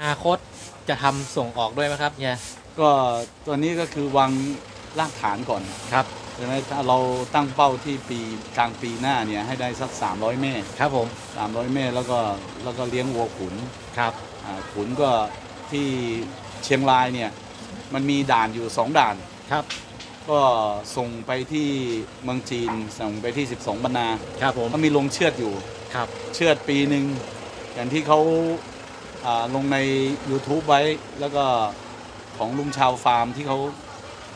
อนาคตจะทำส่งออกด้วยไหมครับเนี่ยก็ตัวนี้ก็คือวางรากฐานก่อนครับ ใช่ไหมถ้าเราตั้งเป้าที่ปีกลางปีหน้าเนี่ยให้ได้สัก 300 แม่ ครับผม300 แม่แล้วก็แล้วก็เลี้ยงวัวขุนครับอ่าขุนก็ที่เชียงรายเนี่ยมันมีด่านอยู่ 2 ด่าน ครับก็ส่งไปที่เมืองจีนส่งไปที่ 12บรรนาครับผมก็มีลงเชือดอยู่ ครับเชือดปีหนึ่งอย่างที่เขาอ่า ลงใน YouTube ไว้แล้วก็ของลุงชาวฟาร์มที่เขา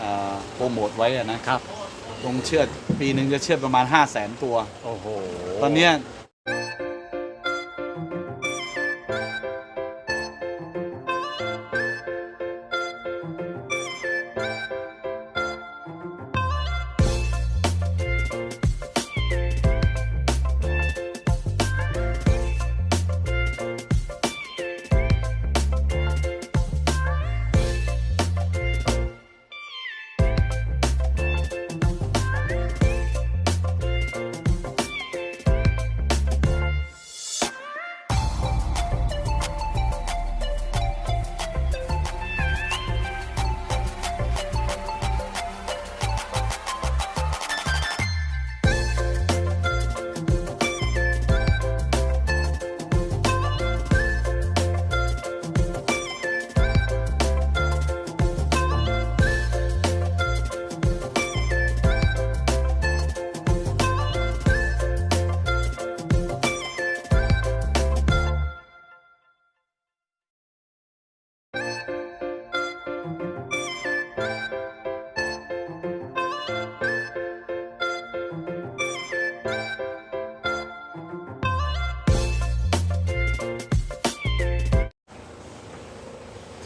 อ่าโปรโมทไว้อะนะครับ ลงเชือดปีหนึ่งจะเชือดประมาณ 5 0 0แสนตัว โอ้โห ตอนเนี้ย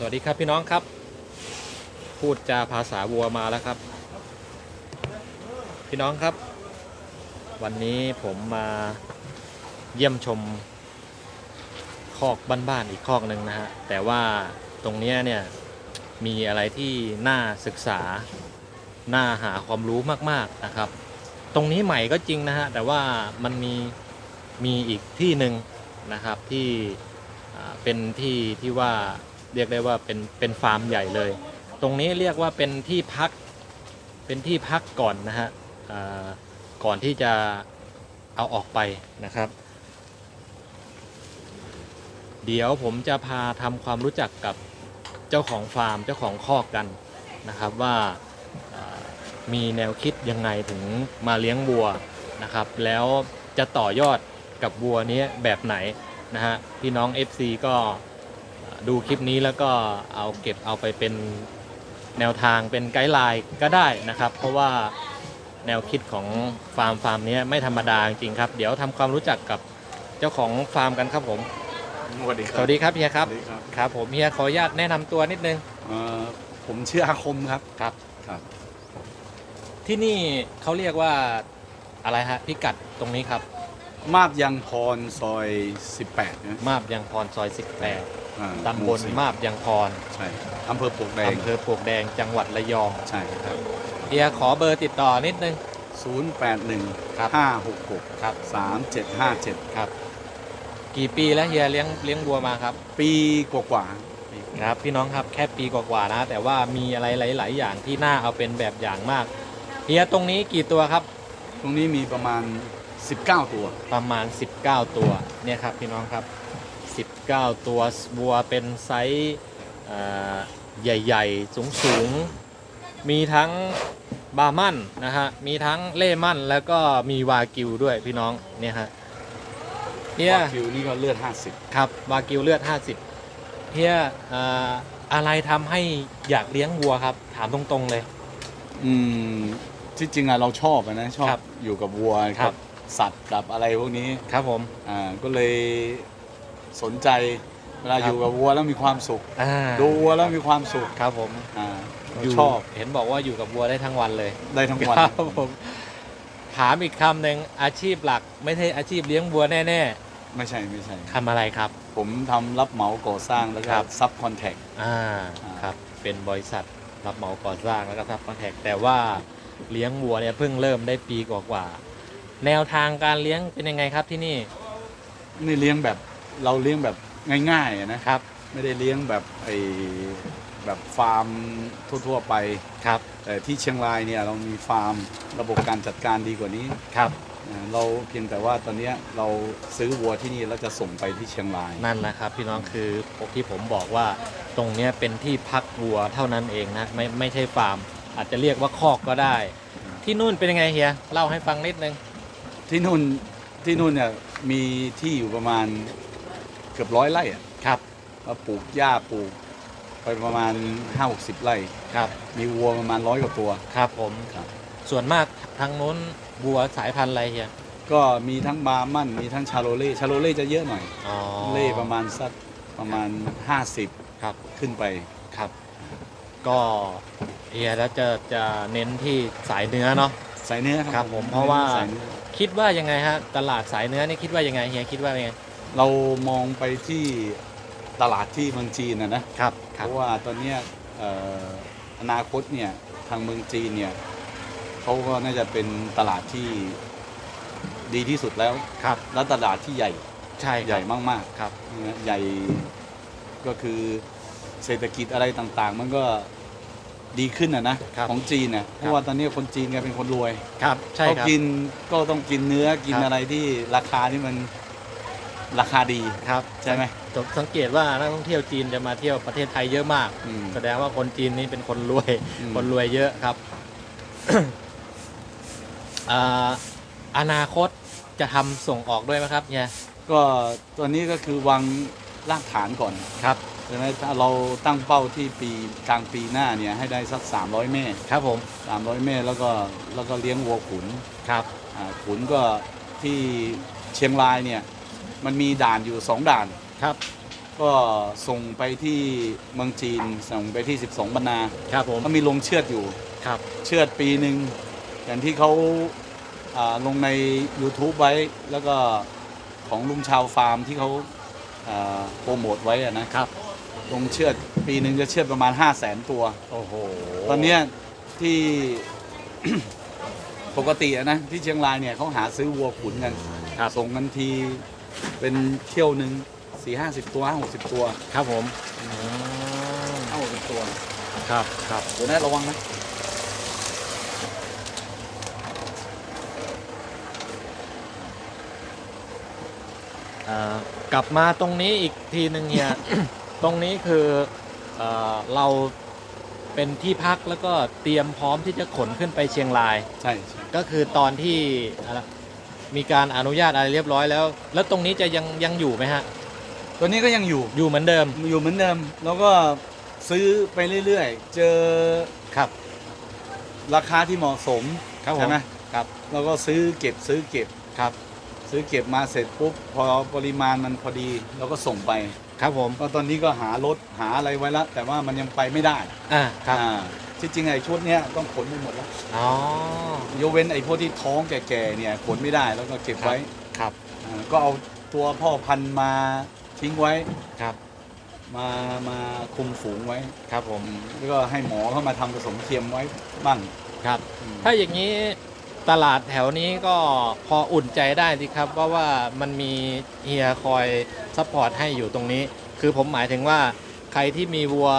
วัสดีครับพี่น้องครับ พูดจาภาษาวัวมาแล้วครับ พี่น้องครับ วันนี้ผมมาเยี่ยมชมคอกบ้านๆอีกคอกหนึ่งนะฮะแต่ว่าตรงนี้เนี่ยมีอะไรที่น่าศึกษาน่าหาความรู้มากๆนะครับ ตรงนี้ใหม่ก็จริงนะฮะแต่ว่ามันมีมีอีกที่หนึ่งนะครับที่เป็นที่ที่ว่า เรียกได้ว่าเป็นเป็นฟาร์มใหญ่เลย ตรงนี้เรียกว่าเป็นที่พักเป็นที่พักก่อนนะฮะอ่าก่อนที่จะเอาออกไปนะครับ เดี๋ยวผมจะพาทำความรู้จักกับเจ้าของฟาร์มเจ้าของคอกกันนะครับว่าอ่ามีแนวคิดยังไงถึงมาเลี้ยงวัวนะครับ แล้วจะต่อยอดกับวัวนี้แบบไหนนะฮะพี่น้อง FC ก็ ดูคลิปนี้แล้วก็เอาเก็บเอาไปเป็นแนวทางเป็นไกด์ไลน์ก็ได้นะครับ เพราะว่าแนวคิดของฟาร์มฟาร์มนี้ไม่ธรรมดาจริงๆครับ เดี๋ยวทำความรู้จักกับเจ้าของฟาร์มกันครับผมสวัสดีคสรับวัสดีครับเฮียครับสวัสดีครับครับ ผมเฮียขออนุญาตแนะนำตัวนิดนึงเอ่อผมชื่ออาคมครับครับครับ ที่นี่เขาเรียกว่าอะไรฮะพิกัดตรงนี้ครับ มาบยังพรซอย 18นะมาบยังพรซอย อ่า18ตำบลหมู่สี่มาบยังพรใช่อำเภอปลวกแดงอำเภอปลวกแดงจังหวัดระยองใช่ครับเฮียขอเบอร์ติดต่อนิดนึง081ครับ566ครับ3757ครับ กี่ปีแล้วเฮียเลี้ยงเลี้ยงวัวมาครับ ปีกว่าครับพี่น้องครับแค่ปีกว่าๆนะ แต่ว่ามีอะไรหลาย ๆ อย่างที่น่าเอาเป็นแบบอย่างมากเฮียตรงนี้กี่ตัวครับ ๆตรงนี้มีประมาณ 19 ตัว ประมาณ 19 ตัวเนี่ยครับพี่น้องครับ 19 ตัววัวเป็นไซส์เอ่อใหญ่ ๆ สูง ๆ มีทั้งบาร์มันนะฮะ มีทั้งเล่มันแล้วก็มีวากิวด้วยพี่น้องเนี่ยฮะเฮียวาคิวนี่ก็เลือด ครับวากิวเลือด 50เฮียเอ่ออะไรทำให้อยากเลี้ยงวัวครับ ถามตรงๆเลย 50 อืมที่จริงอะเราชอบอะนะ ชอครับบอยู่กับวัวครักับสัตว์กับอะไรพวกนี้ครับผม อ่าก็เลย สนใจเวลาครับอยู่กับวัวแล้วมีความสุข อ่าดูวัวแล้วมีความสุขครับผมอ่าเรายู่ชอบเห็นบอกว่าอยู่กับวัวได้ทั้งวันเลยได้ทั้งวัน ครับผมถามอีกคำหนึ่งอาชีพหลัก ไม่ใช่อาชีพเลี้ยงวัวแน่ไม่ใช่ไม่ใช่ ๆทำอะไรครับ ผมทำรับเหมาก่อสร้างแล้วก็ครับ ซับคอนแทค อ่าอ่า ครับเป็นบริษัทรับเหมาก่อสร้างแล้วก็ทับคอนแทคแต่ว่าเลี้ยงวัวเนี่ยเพิ่งเริ่มได้ปีกว่าๆแนวทางการเลี้ยงเป็นยังไงครับที่นี่ นี่เลี้ยงแบบ เราเลี้ยงแบบง่ายๆอะนะครับ ไม่ได้เลี้ยงแบบไอแบบฟาร์มทั่วๆไป ครับ แต่ที่เชียงรายเนี่ยเรามีฟาร์มระบบการจัดการดีกว่านี้ครับอ่าเราเพียงแต่ว่าตอนเนี้ยเราซื้อวัวที่นี่แล้วจะส่งไปที่เชียงราย นั่นแหละครับ พี่น้องคือที่ผมบอกว่าตรงเนี้ยเป็นที่พักวัวเท่านั้นเองนะไม่ไม่ใช่ฟาร์ม อาจจะเรียกว่าคอกก็ได้ ที่นู่นเป็นยังไงเฮียเล่าให้ฟังนิดนึงที่นู่นที่นู่นเนี่ยมีที่อยู่ประมาณ เกือบร้อยไร่อะครับ มาปลูกหญ้าปลูก ไปประมาณ 5 6 0 ไร่ ครับ มีวัวประมาณร้อยกว่าตัว ครับผม ครับ ส่วนมากทางนู้นวัวสายพันธุ์อะไรเฮียก็มีทั้งบาร์มันมีทั้งชาโลเล่ชาโลเล่จะเยอะหน่อยอ๋อเล่ประมาณสักประมาณ 50 ครับ ขึ้นไป ครับ ก็เฮียแล้วจะจะเน้นที่สายเนื้อเนาะ สายเนื้อครับผมเพราะว่า สยนื้อ คิดว่ายังไงฮะตลาดสายเนื้อนี่คิดว่ายังไงเฮียคิดว่ายังไง เรามองไปที่ตลาดที่เมืองจีนนะนะครับคเพรับราะว่าตอนเนี้ยเอ่ออนาคตเนี่ยทางเมืองจีนเนี่ยเขาก็น่าจะเป็นตลาดที่ดีที่สุดแล้ว ครับและตลาดที่ใหญ่ใช่คใหรัญ่บมากครับๆนะใหญ่ก็คือเศรษฐกิจอะไรต่างๆ มันก็ดีขึ้นนะนะครับของจีนเนี่ยเพราะว่าตอนนี้คนจีนแกเป็นคนรวยครับใช่เขาครับ กินก็ต้องกินเนื้อกินครับ อะไรที่ราคาที่มัน ราคาดีครับใช่ไหมผมสังเกตว่านักท่องเที่ยวจีนจะมาเที่ยวประเทศไทยเยอะมากอืมแสดงว่าคนจีนนี่เป็นคนรวยอืมคนรวยเยอะครับอ่าอนาคตจะทำส่งออกด้วยไหมครับเนี่ยก็ตัวนี้ก็คือวางรากฐานก่อนครับใช่ไหมถ้าเราตั้งเป้าที่ปีกลางปีหน้าเนี่ยให้ได้สัก 300แม่ครับผม 300แม่แล้วก็แล้วก็เลี้ยงวัวขุนครับอ่าขุนก็ที่เชียงรายเนี่ย มันมีด่านอยู่ 2 ด่าน ครับ ก็ส่งไปที่เมืองจีน ส่งไปที่ 12บรรณาครับผม ก็มีลงเชือดอยู่ ครับ เชือดปีหนึ่งอย่างที่เขาอ่าลงใน YouTube ไว้ แล้วก็ของลุงชาวฟาร์มที่เขาอ่าโปรโมทไว้อะนะครับ ลงเชือดปีหนึ่งจะเชือดประมาณ 5 0 0แสนตัว โอ้โหตอนเนี้ยที่ ปกติอะนะที่เชียงรายเนี่ยเขาหาซื้อวัวขุนกัน ครับ ส่งกันที เป็นเที่ยวหนึ่งสี่ห้าสิบตัวห้าหกสิบตัวครับผมห้าหกสิบตัวครับครับเดี๋ยวนะระวังนะอ่ากลับมาตรงนี้อีกทีหนึ่งเนี่ย ตรงนี้คือเอ่อเราเป็นที่พักแล้วก็เตรียมพร้อมที่จะขนขึ้นไปเชียงราย ใช่ใช่ก็คือตอนที่อะไร มีการอนุญาตอะไรเรียบร้อยแล้ว แล้วตรงนี้จะยังยังอยู่ไหมฮะ ตัวนี้ก็ยังอยู่อยู่เหมือนเดิมอยู่เหมือนเดิม แล้วก็ซื้อไปเรื่อยๆ เจอครับ ราคาที่เหมาะสมครับผมใช่ไหมครับแล้วก็ซื้อเก็บซื้อเก็บครับ ซื้อเก็บมาเสร็จปุ๊บพอปริมาณมันพอดีเราก็ส่งไปครับผมก็ตอนนี้ก็หารถหาอะไรไว้แล้วแต่ว่ามันยังไปไม่ได้อ่าครับ อ่า ที่จริงไอ้ชุดเนี้ยต้องขนไปหมดแล้วอ๋อยกเว้นไอ้พวกที่ท้องแก่ๆเนี่ยขนไม่ได้แล้วก็เก็บไว้ครับอ่าก็เอาตัวพ่อพันธุ์มาทิ้งไว้ ครับมามาคุมฝูงไว้ครับผมแล้วก็ให้หมอเข้ามาทำผสมเทียมไว้บ้างครับ อืม ถ้าอย่างนี้ตลาดแถวนี้ก็พออุ่นใจได้สิครับว่าว่ามันมีเฮียคอยซัพพอร์ตให้อยู่ตรงนี้ คือผมหมายถึงว่า ใครที่มีวัว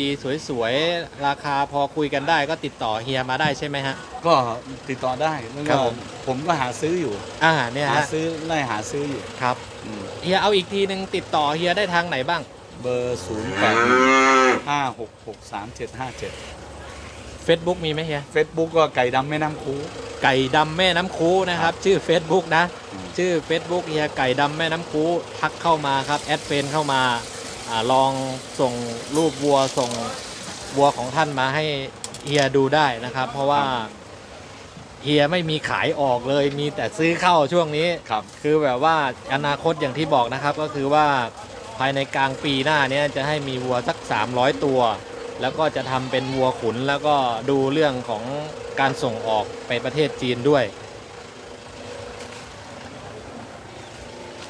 ดีๆ สวยๆ ราคาพอคุยกันได้ก็ติดต่อเฮียมาได้ใช่ไหมฮะ ก็ติดต่อได้แล้วครัก็บผม ผมก็หาซื้ออยู่ อ่าเนี่ยหาฮะซื้อไล่หาซื้ออยู่ครับอืมเฮียเอาอีกทีหนึ่งติดต่อเฮียได้ทางไหนบ้าง เบอร์ศูนย์แปดห้าหกหกสามเจ็ดห้าเจ็ด Facebook มีไหมเฮีย เฟซบุ๊กก็ไก่ดำแม่น้ำคู ไก่ดำแม่น้ำคูนะครับ ชื่อ Facebook นะ อืม ชื่อ Facebook เฮียไก่ดำแม่น้ำคูทักเข้ามาครับ แอดเฟนเข้ามา อาลองส่งรูปวัวส่งวัวของท่านมาให้เฮียดูได้นะครับ เพราะว่าเฮียไม่มีขายออกเลยมีแต่ซื้อเข้าช่วงนี้ครับ คือแบบว่าอนาคตอย่างที่บอกนะครับ ก็คือว่าภายในกลางปีหน้าเนี้จะให้มีวัวสัก 300 ตัว แล้วก็จะทำเป็นวัวขุนแล้วก็ดูเรื่องของการส่งออกไปประเทศจีนด้วย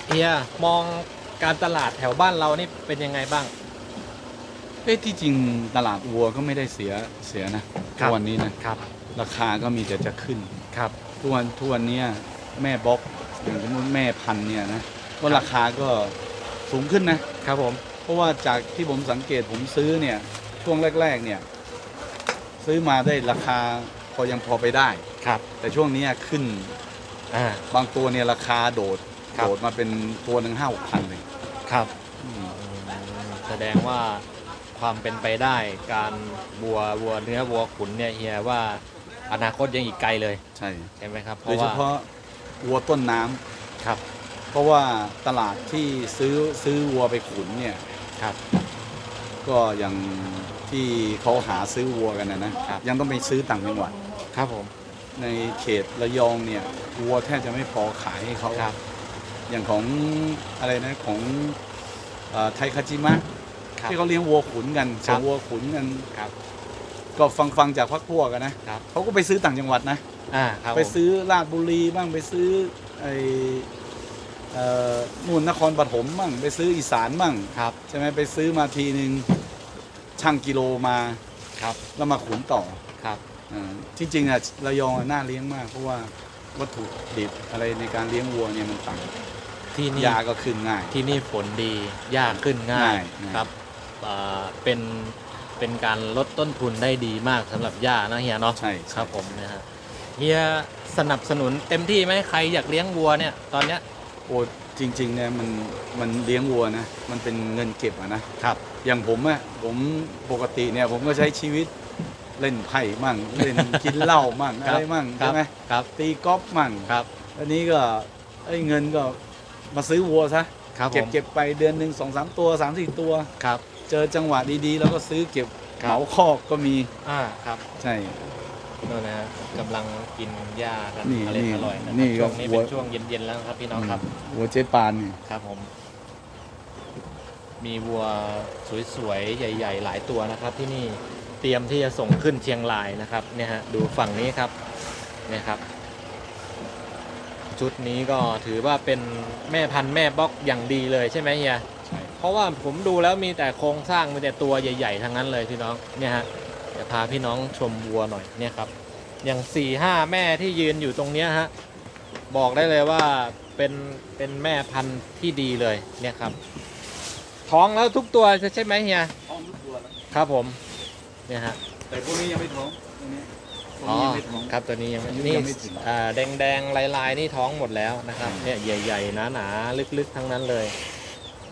เฮียมอง การตลาดแถวบ้านเรานี่เป็นยังไงบ้าง เอ้ยที่จริงตลาดวัวก็ไม่ได้เสียเสียนะครัทุบ กวันนี้นะครับ ราคาก็มีแต่จะขึ้นครับ ทุกวันทุกวันเนี้ยแม่บ๊อบอย่างสมมติแม่พันธุ์เนี่ยนะก็ราคาก็สูงขึ้นนะ ครับผมราะว่าจากที่ผมสังเกตผมซื้อเนี่ย ช่วงแรก ๆ เนี่ย ซื้อมาได้ราคาพอยังพอไปได้ ครับ แต่ช่วงนี้ขึ้นอ่า บางตัวเนี่ยราคาโดด ครับ โดดมาเป็นตัวหนึ่งห้าหกพันเลยครับอืมแสดงว่าความเป็นไปได้การวัววัวเนื้อวัวขุนเนี่ยเฮียว่าอนาคตยังอีกไกลเลยใช่ ใช่ไหมครับ เพโดยราะเฉว่าพาะวัวต้นน้ำครับ เพราะว่าตลาดที่ซื้อซื้อวัวไปขุนเนี่ยครับ ก็อย่างที่เขาหาซื้อวัวกันนะนะครับ ยังต้องไปซื้อต่างจังหวัด ครับผม ในเขตระยองเนี่ยวัวแทบจะไม่พอขายให้เขาครับ อย่างของอะไรนะของเอ่อไทยคาจิมะครับที่เขาเลี้ยงวัวขุนกันครัส่บงวัวขุนกันครับก็ฟังฟังจากพักพวกกันนะครับเขาก็ไปซื้อต่างจังหวัดนะอ่าครับไปผมซื้อราชบุรีบ้างไปซื้อไอ้เอ่อนู่นนครปฐมบ้างไปซื้ออีสานบ้างครับใช่ไหมไปซื้อมาทีหนึ่งช่างกิโลมาครับแล้วมาขุนต่อครับอ่าที่จริงอะระยองอะน่าเลี้ยงมาก เพราะว่าวัตถุดิบอะไรในการเลี้ยงวัวเนี่ยมันต่าง ที่นี่ยาก็ขึ้นง่าย ที่นี่ฝนดียากขึ้นง่ายง่ายง่าย ครับอ่าเป็นเป็นการลดต้นทุนได้ดีมากสำหรับหญ้านะเฮียเนาะใช่ ครับผมนะฮะเฮียสนับสนุนเต็มที่ไหมใครอยากเลี้ยงวัวเนี่ยตอนเนี้ยโอ้จริงๆเนี่ยมันมันเลี้ยงวัวนะมันเป็นเงินเก็บอะนะครับ อย่างผมอะผมปกติเนี่ยผมก็ใช้ชีวิตเล่นไพ่มั่ง เล่นกินเหล้ามั่งครัอะบไรมั่งครัใช่บไหมครับตีกอล์ฟมั่งครับ อันนี้ก็ไอ้เงินก็ มาซื้อวัวซะครับผเก็บมเก็บไปเดือนหนึ่งสองสามตัวสามสี่ตัว ครับเจอจังหวะดีๆ แล้วก็ซื้อเก็บครับเหมาคอกก็มีอ่าครับใช่ นั่นนะฮะกำลังกินหญ้ากันนี่อร่อยนี่อร่อยนะคนี่รับก็ช่วงนี้วัเป็วนช่วงเย็นๆแล้วครับพี่น้องครับ วัวเจ๊ปานนี่ครับผม มีวัวสวยๆ ใหญ่ ๆ หลายตัวนะครับ ที่นี่เตรียมที่จะส่งขึ้นเชียงรายนะครับ เนี่ยฮะดูฝั่งนี้ครับ เนี่ยครับ ชุดนี้ก็ถือว่าเป็นแม่พันธุ์แม่บล็อกอย่างดีเลยใช่ไหมเฮียใช่เพราะว่าผมดูแล้วมีแต่โครงสร้างมีแต่ตัวใหญ่ๆทั้งนั้นเลยพี่น้องเนี่ยฮะเดี๋ยวพาพี่น้องชมวัวหน่อยเนี่ยครับ อย่างสี่ห้าแม่ที่ยืนอยู่ตรงเนี้ยฮะบอกได้เลยว่าเป็นเป็นแม่พันธุ์ที่ดีเลยเนี่ยครับ ท้องแล้วทุกตัวใช่ไหมเฮียท้องทุกตัวแล้วครับผมเนี่ยฮะแต่พวกนี้ยังไม่ท้องพวกนี้พวก อ๋อนี้ยังไม่ท้องครับตัวนี้ยังไม่อายุนี่ยังไม่ถึงอ่าแดงแดงๆลายๆนี่ท้องหมดแล้วนะครับเนี่ยใหญ่ๆหนาๆลึกๆทั้งนั้นเลย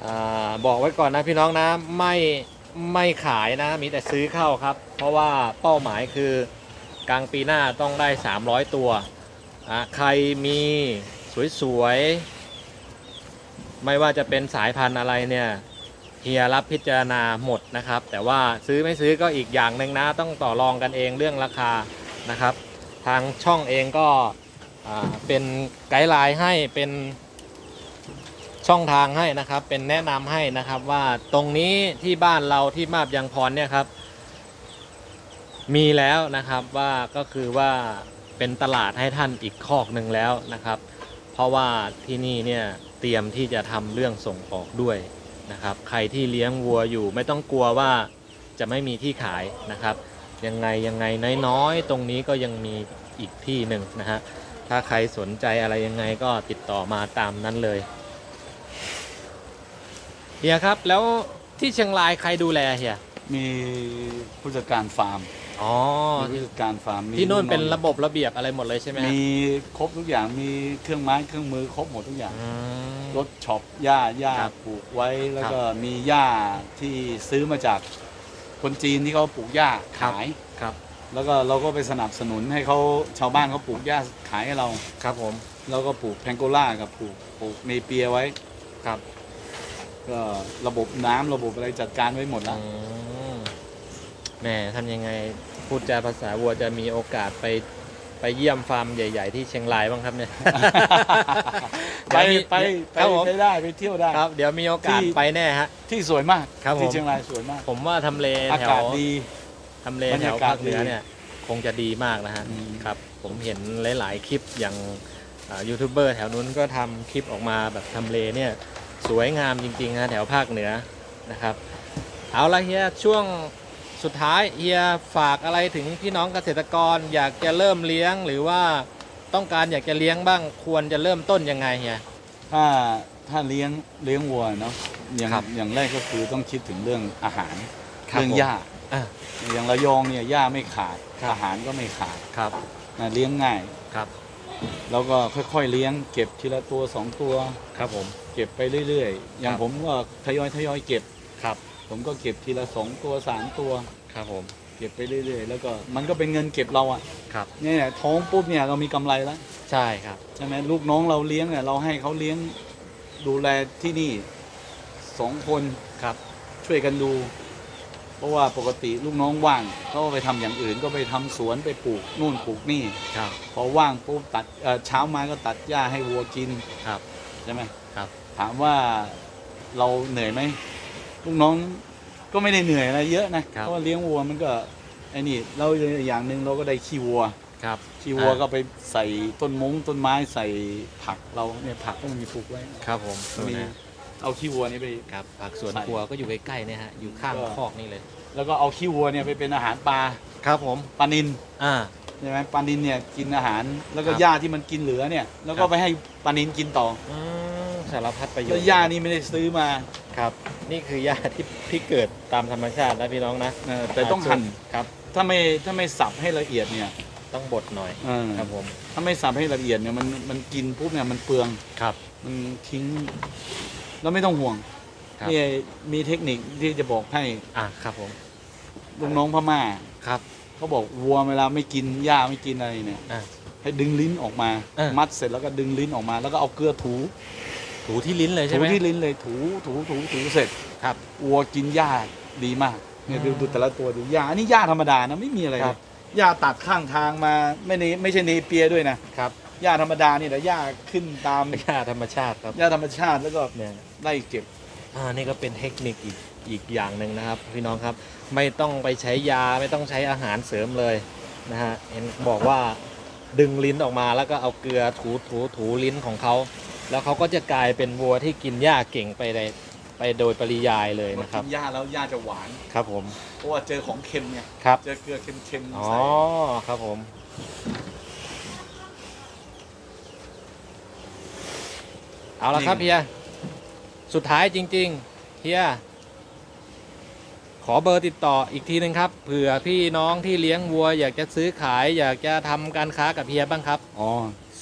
อ่าบอกไว้ก่อนนะพี่น้องนะไม่ไม่ขายนะมีแต่ซื้อเข้าครับ เพราะว่าเป้าหมายคือกลางปีหน้าต้องได้ 300 ตัวอะใครมีสวยๆไม่ว่าจะเป็นสายพันธุ์อะไรเนี่ยเฮียรับพิจารณาหมดนะครับ แต่ว่าซื้อไม่ซื้อก็อีกอย่างหนึ่งนะ ต้องต่อรองกันเองเรื่องราคา นะครับ ทางช่องเองก็เป็นไกด์ไลน์ให้เป็นช่องทางให้นะครับ เป็นแนะนำให้นะครับว่าตรงนี้ที่บ้านเราที่มาบยังพรเนี่ยครับ มีแล้วนะครับว่าก็คือว่าเป็นตลาดให้ท่านอีกคอกหนึ่งแล้วนะครับ เพราะว่าที่นี่เนี่ยเตรียมที่จะทำเรื่องส่งออกด้วยนะครับ ใครที่เลี้ยงวัวอยู่ไม่ต้องกลัวว่าจะไม่มีที่ขายนะครับ ยังไงยังไงน้อยๆ ตรงนี้ก็ยังมีอีกที่หนึ่งนะฮะ ถ้าใครสนใจอะไรยังไงก็ติดต่อมาตามนั้นเลยเฮียครับแล้วที่เชียงรายใครดูแลเฮียมีผู้จัดการฟาร์มอ๋อมีผู้จัดการฟาร์มมีที่โน่นลูกเป็นระบบระเบียบอะไรหมดเลยใช่ไหมฮะมีครบทุกอย่างมีเครื่องไม้เครื่องมือครบหมดทุกอย่าง อืม รถช็อปหญ้าหญ้าครับปลูกไว้แล้วก็มีหญ้าที่ซื้อมาจาก คนจีนที่เขาปลูกหญ้าขาย ครับ แล้วก็เราก็ไปสนับสนุนให้เขาชาวบ้านเขาปลูกหญ้าขายให้เรา ครับผมแล้วก็ปลูกแพงโกล่ากับปลูกปลูกเนเปียไว้ ครับ ก็ระบบน้ำระบบอะไรจัดการไว้หมดแล้ว อืมแหมทำยังไงพูดจาภาษาวัวจะมีโอกาสไปไปเยี่ยมฟาร์มใหญ่ ๆ ที่เชียงรายบ้างครับเนี่ย ไปเดี๋ยวมีไปไปครับผมไปได้ไปเที่ยวได้ ครับ เดี๋ยวมีโอกาสที่ ไปแน่ฮะ ที่สวยมากครับผม ที่เชียงรายสวยมาก ผมว่าทำเลอาแถกาวศดี ทำเลบรรแถยาวกาศภาคเหนือดีเนี่ยคงจะดีมากนะฮะอืม ครับ ผมเห็นหลาย ๆ คลิปอย่างอ่ายูทูบเบอร์แถวนู้นก็ทำคลิปออกมาแบบทำเลเนี่ยสวยงามจริงๆนะแถวภาคเหนือนะครับ เอาละเฮียช่วงสุดท้ายเฮียฝากอะไรถึงพี่น้องเกษตรกรอยากจะเริ่มเลี้ยงหรือว่า ต้องการอยากจะเลี้ยงบ้างควรจะเริ่มต้นยังไงเฮียถ้าถ้าเลี้ยงเลี้ยงวัวเนาะอย่างครับอย่างแรกก็คือต้องคิดถึงเรื่องอาหารครับเรื่องผม หญ้าอ่าอย่างระยองเนี่ยหญ้าไม่ขาดครับ อาหารก็ไม่ขาดครับนะเลี้ยงง่าย ครับแล้วก็ค่อย ๆ เลี้ยง เก็บทีละตัวสองตัว ครับผม เก็บไปเรื่อยๆ อย่างครับ ผมก็ทยอยทยอยเก็บ ครับผมก็เก็บทีละสองตัวสามตัว ครับผม เก็บไปเรื่อยๆ แล้วก็มันก็เป็นเงินเก็บเราอะครับ เนี่ยท้องปุ๊บเนี่ยเรามีกำไรแล้วใช่ครับใช่ไหมลูกน้องเราเลี้ยงเนี่ยเราให้เขาเลี้ยงดูแลที่นี่สองคนครับ ช่วยกันดู เพราะว่าปกติลูกน้องว่างก็ไปทำอย่างอื่นก็ไปทำสวนไปปลูกนู่นปลูกนี่ครับ พอว่างปุ๊บตัดเอ่อเช้ามาก็ตัดหญ้าให้วัวกินครับใช่ไหมครับ ถามว่าเราเหนื่อยไหมลูกน้อง ก็ไม่ได้เหนื่อยอะไรเยอะนะเพราะว่าเลี้ยงวัวมันก็ไอ้นี่เราอย่างหนึ่งเราก็ได้ขี้วัว ครับขี้วัวอ่าก็ไปใส่ต้นมงต้นไม้ใส่ผักเราเนี่ยผักก็มีปลูกไว้ครับผมมีดูนะเอาขี้วัวนี่ไป ครับผักสวนใส่ครัวก็อยู่ใกล้ๆเนี่ยฮะอยู่ข้างก็ คอกนี่เลย แล้วก็เอาขี้วัวเนี่ยไปเป็นอาหารปลาครับผม ปลานินอ่า ใช่ไหมปลานินเนี่ยกินอาหารแล้วก็ครับหญ้าที่มันกินเหลือเนี่ย แล้วคก็รับ ไปให้ปลานินกินต่ออืมสารพัดประโยชแล้วน์หญ้านี่ไม่ได้ซื้อมา ครับ นี่คือหญ้าที่ที่เกิดตามธรรมชาตินะพี่น้องนะเออแต่ต้องหั่น ครับ ถ้าไม่ถ้าไม่สับให้ละเอียดเนี่ยต้องบดหน่อยเออครับผมถ้าไม่สับให้ละเอียดเนี่ยมันมันกินปุ๊บเนี่ยมันเปลือง ครับ มันทิ้ง แล้วไม่ต้องห่วงครับ นี่มีเทคนิคที่จะบอกให้อะครับผมลูกน้องพม่าครับ เขาบอกวัวเวลาไม่กินหญ้าไม่กินอะไรเนี่ย อะ ให้ดึงลิ้นออกมา เออ มัดเสร็จแล้วก็ดึงลิ้นออกมา แล้วก็เอาเกลือถู ถูที่ลิ้นเลยใช่ถูไหม ที่ลิ้นเลยถูถูถูถูเสร็จครับวัวกินหญ้าดีมากเนี่ยดูอืมดูแต่ละตัวดูหญ้าอันนี้หญ้าธรรมดานะไม่มีอะไรครัเลบยหญ้าตัดข้างทางมาไม่เนไม่ใช่เนเปียด้วยนะครับหญ้าธรรมดานี่แหละหญ้าขึ้นตามหญ้าธรรมชาติครับหญ้าธรรมชาติแล้วก็เนี่ย ไล่เก็บ อ่านี่ก็เป็นเทคนิคอีกอีกอย่างหนึ่งนะครับ พี่น้องครับไม่ต้องไปใช้ยาไม่ต้องใช้อาหารเสริมเลยนะฮะเห็นบอกว่าดึงลิ้นออกมาแล้วก็เอาเกลือถูถูถูลิ้นของเขา แล้วเขาก็จะกลายเป็นวัวที่กินหญ้าเก่งไปในไปโดยปริยายเลยนะครับ กินหญ้าแล้วหญ้าจะหวาน ครับผม เพราะว่าเจอของเค็มไงครับ เจอเกลือเค็มอ๋ๆอใส่ครับผม เอาละครับเฮีย สุดท้ายจริง ๆ เฮีย ขอเบอร์ติดต่ออีกทีหนึ่งครับ เผื่อพี่น้องที่เลี้ยงวัว อยากจะซื้อขาย อยากจะทำการค้ากับเฮียบ้างครับ อ๋อ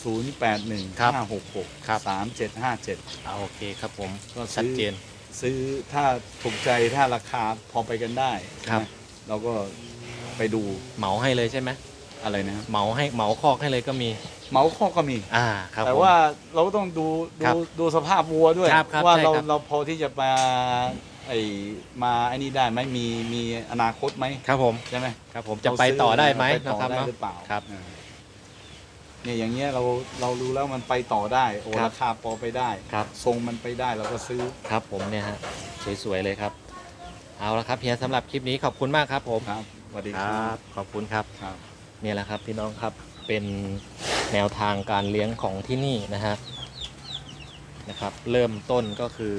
ศูนย์แปดหนึ่งครับห้าหกหกครับสามเจ็ดห้าเจ็ดเอาโอเคครับผมก็ชัดซื้อเจน ซื้อถ้าถูกใจถ้าราคาพอไปกันได้ครับ นะเราก็ไปดูเหมาให้เลยใช่ไหมอะไรนะเหมาให้เหมาคอกให้เลยก็มี เหมาข้อก็มี อ่าครับแต่ผม ว่าเราก็ต้องดูครัดูบดูสภาพวัวด้วย ครับครับว่าใช่เราครับ เราพอที่จะมาไอมาไอ้นี่ได้ไหมมีมีอนาคตไหมครับผมใช่ไหมครับผมจะไปต่อได้ไหมไปนะต่อครับได้เนาะหรือเปล่าครับเออ เนี่ยอย่างเงี้ยเราเรารู้แล้วมันไปต่อได้โอ้ครับราคาพอไปได้ครับ ทรงมันไปได้เราก็ซื้อ ครับผมเนี่ยฮะสวยๆเลยครับ เอาละครับเฮียสำหรับคลิปนี้ขอบคุณมากครับผมครับสวัสดีคครัรับบขอบคุณครับ ครับ เนี่ยแหละครับพี่น้องครับเป็นแนวทางการเลี้ยงของที่นี่นะฮะนะครับ เริ่มต้นก็คือ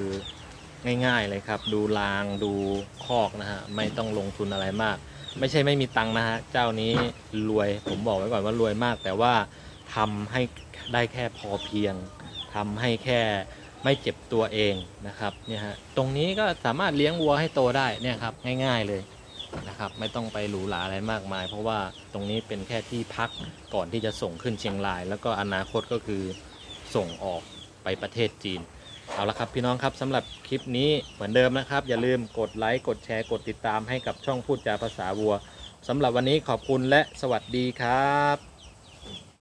ง่ายๆเลยครับ ดูรางดูคอกนะฮะไม่ต้องลงทุนอะไรมาก ไม่ใช่ไม่มีตังค์นะฮะเจ้านี้รวยผมบอกไว้ก่อนว่ารวยมาก แต่ว่า ทำให้ได้แค่พอเพียงทำให้แค่ไม่เจ็บตัวเองนะครับเนี่ยฮะตรงนี้ก็สามารถเลี้ยงวัวให้โตได้เนี่ยครับง่ายๆเลยนะครับไม่ต้องไปหรูหราอะไรมากมาย เพราะว่าตรงนี้เป็นแค่ที่พักก่อนที่จะส่งขึ้นเชียงราย แล้วก็อนาคตก็คือส่งออกไปประเทศจีน เอาละครับพี่น้องครับสำหรับคลิปนี้เหมือนเดิมนะครับ อย่าลืมกดไลค์กดแชร์กดติดตามให้กับช่องพูดจาภาษาวัวสำหรับวันนี้ขอบคุณและสวัสดีครับ